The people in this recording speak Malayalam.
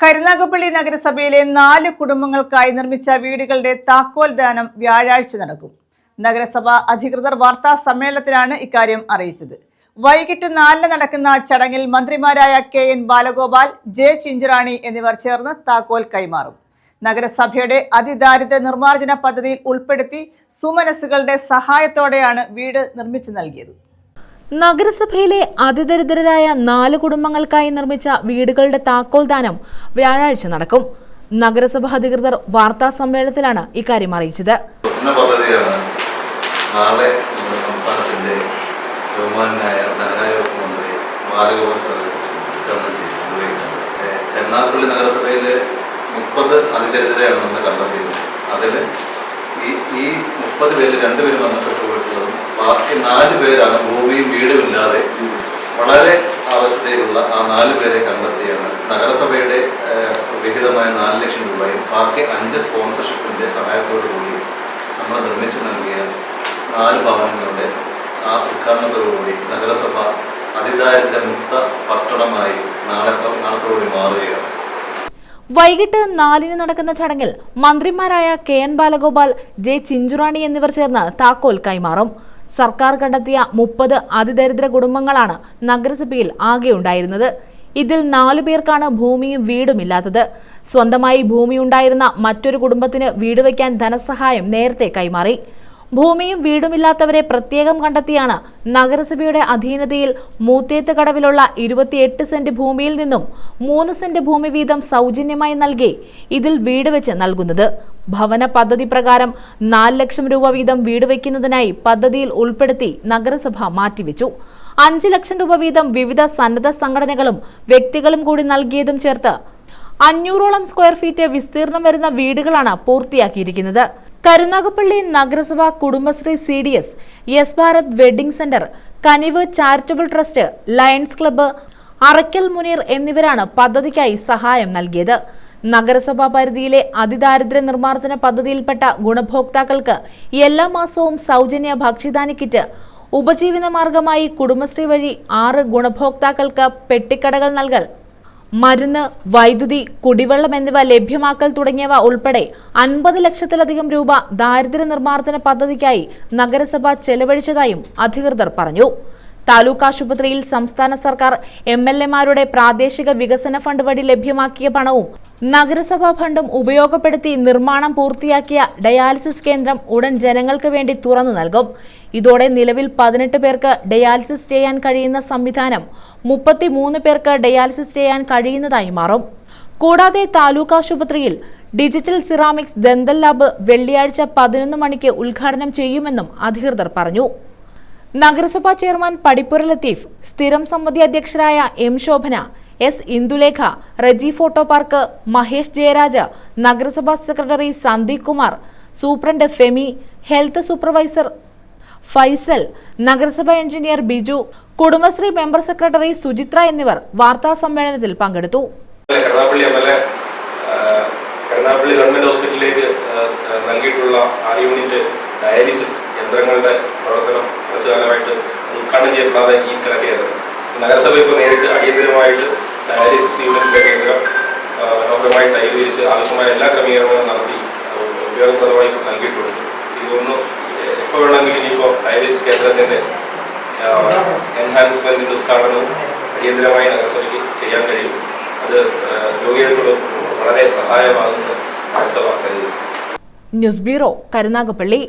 കരുനാഗപ്പള്ളി നഗരസഭയിലെ നാല് കുടുംബങ്ങൾക്കായി നിർമ്മിച്ച വീടുകളുടെ താക്കോൽ ദാനം വ്യാഴാഴ്ച നടക്കും. നഗരസഭ അധികൃതർ വാർത്താ സമ്മേളനത്തിലാണ് ഇക്കാര്യം അറിയിച്ചത്. വൈകിട്ട് നാലിന് നടക്കുന്ന ചടങ്ങിൽ മന്ത്രിമാരായ K N Balagopal J Chinchurani എന്നിവർ ചേർന്ന് താക്കോൽ കൈമാറും. നഗരസഭയുടെ അതിദാരിദ്ര്യ നിർമ്മാർജന പദ്ധതിയിൽ ഉൾപ്പെടുത്തി സുമനസ്സുകളുടെ സഹായത്തോടെയാണ് വീട് നിർമ്മിച്ചു നൽകിയത്. നഗരസഭയിലെ അതിദരിദ്രരായ നാല് കുടുംബങ്ങൾക്കായി നിർമ്മിച്ച വീടുകളുടെ താക്കോൽ ദാനം വ്യാഴാഴ്ച നടക്കും. നഗരസഭ അധികൃതർ വാർത്താ സമ്മേളനത്തിലാണ് ഇക്കാര്യം അറിയിച്ചത്. കണ്ടെത്തിയത്. അതിൽ ഈ മുപ്പത് പേര് രണ്ടുപേരും വന്നിട്ട് പോയിട്ടുള്ളതും ബാക്കി നാല് പേരാണ് ഭൂമിയും വീടും ഇല്ലാതെ വളരെ അവസ്ഥയിലുള്ള ആ നാല് പേരെ കണ്ടെത്തിയാണ് നഗരസഭയുടെ വിഹിതമായ നാല് ലക്ഷം രൂപയും ബാക്കി അഞ്ച് സ്പോൺസർഷിപ്പിന്റെ സഹായത്തോടു കൂടി നമ്മൾ നിർമ്മിച്ച് നൽകിയ നാല് ഭവനങ്ങളുടെ ആ ഉദ്ഘാടനത്തോടുകൂടി നഗരസഭ അതിദാരിദ്ര്യ മുക്ത പട്ടണമായി നാളെ നാളത്തോടുകൂടി മാറുകയാണ്. വൈകിട്ട് നാലിന് നടക്കുന്ന ചടങ്ങിൽ മന്ത്രിമാരായ K N Balagopal J Chinchurani എന്നിവർ ചേർന്ന് താക്കോൽ കൈമാറും. സർക്കാർ കണ്ടെത്തിയ മുപ്പത് അതിദരിദ്ര കുടുംബങ്ങളാണ് നഗരസഭയിൽ ആകെ ഉണ്ടായിരുന്നത്. ഇതിൽ നാലു പേർക്കാണ് ഭൂമിയും വീടുമില്ലാത്തത് സ്വന്തമായി ഭൂമിയുണ്ടായിരുന്ന മറ്റൊരു കുടുംബത്തിന് വീട് വയ്ക്കാൻ ധനസഹായം നേരത്തെ കൈമാറി. ഭൂമിയും വീടുമില്ലാത്തവരെ പ്രത്യേകം കണ്ടെത്തിയാണ് നഗരസഭയുടെ അധീനതയിൽ മൂത്തേത്ത് കടവിലുള്ള ഇരുപത്തിയെട്ട് സെന്റ് ഭൂമിയിൽ നിന്നും മൂന്ന് സെന്റ് ഭൂമി വീതം സൗജന്യമായി നൽകി ഇതിൽ വീട് വെച്ച് നൽകുന്നത്. ഭവന പദ്ധതി പ്രകാരം നാല് ലക്ഷം രൂപ വീതം വീട് വയ്ക്കുന്നതിനായി പദ്ധതിയിൽ ഉൾപ്പെടുത്തി നഗരസഭ മാറ്റിവെച്ചു. അഞ്ച് ലക്ഷം രൂപ വീതം വിവിധ സന്നദ്ധ സംഘടനകളും വ്യക്തികളും കൂടി നൽകിയതും ചേർത്ത് അഞ്ഞൂറോളം സ്ക്വയർ ഫീറ്റ് വിസ്തീർണം വരുന്ന വീടുകളാണ് പൂർത്തിയാക്കിയിരിക്കുന്നത്. കരുനാഗപ്പള്ളി നഗരസഭ Kudumbashree C D S yes Bharat wedding centre Kaniv charitable trust lions club Arakkal Muneer എന്നിവരാണ് പദ്ധതിക്കായി സഹായം നൽകിയത്. നഗരസഭാ പരിധിയിലെ അതിദാരിദ്ര്യ നിർമ്മാർജന പദ്ധതിയിൽപ്പെട്ട ഗുണഭോക്താക്കൾക്ക് എല്ലാ മാസവും സൗജന്യ ഭക്ഷ്യധാന്യ കിറ്റ് ഉപജീവന മാർഗമായി കുടുംബശ്രീ വഴി ആറ് ഗുണഭോക്താക്കൾക്ക് പെട്ടിക്കടകൾ നൽകൽ മരുന്ന് വൈദ്യുതി കുടിവെള്ളം എന്നിവ ലഭ്യമാക്കൽ തുടങ്ങിയവ ഉൾപ്പെടെ അൻപത് ലക്ഷത്തിലധികം രൂപ ദാരിദ്ര്യ നിർമ്മാർജന പദ്ധതിക്കായി നഗരസഭ ചെലവഴിച്ചതായും അധികൃതർ പറഞ്ഞു. താലൂക്ക് ആശുപത്രിയിൽ സംസ്ഥാന സർക്കാർ എം പ്രാദേശിക വികസന ഫണ്ട് വഴി ലഭ്യമാക്കിയ പണവും നഗരസഭാ ഫണ്ടും ഉപയോഗപ്പെടുത്തി നിർമ്മാണം പൂർത്തിയാക്കിയ ഡയാലിസിസ് കേന്ദ്രം ഉടൻ ജനങ്ങൾക്ക് വേണ്ടി തുറന്നു നൽകും. ഇതോടെ നിലവിൽ പതിനെട്ട് പേർക്ക് ഡയാലിസിസ് ചെയ്യാൻ കഴിയുന്ന സംവിധാനം മുപ്പത്തിമൂന്ന് പേർക്ക് ഡയാലിസിസ് ചെയ്യാൻ കഴിയുന്നതായി മാറും. കൂടാതെ താലൂക്ക് ആശുപത്രിയിൽ ഡിജിറ്റൽ സിറാമിക്സ് ദന്തൽ ലാബ് വെള്ളിയാഴ്ച പതിനൊന്ന് മണിക്ക് ഉദ്ഘാടനം ചെയ്യുമെന്നും അധികൃതർ പറഞ്ഞു. നഗരസഭാ ചെയർമാൻ പടിപ്പുര ലത്തീഫ് സ്ഥിരം സമിതി അധ്യക്ഷരായ M Shobhana S Indulekha Reji photo park Mahesh Jayaraj നഗരസഭാ secretary Sandeep Kumar superintendent Femi health supervisor Faisal നഗരസഭാ engineer Biju Kudumbashree member secretary Suchitra എന്നിവർ വാർത്താ സമ്മേളനത്തിൽ പങ്കെടുത്തു. എറണാകുളി ഗവൺമെന്റ് ഹോസ്പിറ്റലിലേക്ക് നൽകിയിട്ടുള്ള ആ, യൂണിറ്റ് ഡയാലിസിസ് യന്ത്രങ്ങളുടെ പ്രവർത്തനം കുറച്ചു കാലമായിട്ട് ഉദ്ഘാടനം ചെയ്യപ്പെടാതെ ഈ കിടക്കുകയായിരുന്നു നഗരസഭ ഇപ്പോൾ നേരിട്ട് അടിയന്തരമായിട്ട് ഡയാലിസിസ് യൂണിറ്റിന്റെ കേന്ദ്രം മനോഹരമായി കൈവരിച്ച് വിരിച്ച് ആവശ്യമായ എല്ലാ ക്രമീകരണങ്ങളും നടത്തി ഉപയോഗപ്രദമായി നൽകിയിട്ടുണ്ട്. ഇതൊന്ന് എപ്പോൾ വേണമെങ്കിലും ഇനിയിപ്പോൾ ഡയാലിസിസ് കേന്ദ്രത്തിന്റെ എൻഹാൻസ്മെന്റിന്റെ ഉദ്ഘാടനവും അടിയന്തരമായി നഗരസഭയ്ക്ക് ചെയ്യാൻ കഴിയും. അത് രോഗികൾക്കുള്ള രോഗികൾക്ക് വളരെ സഹായമാകുന്ന നഗരസഭ കരുതുന്നു. News bureau Karunagappally.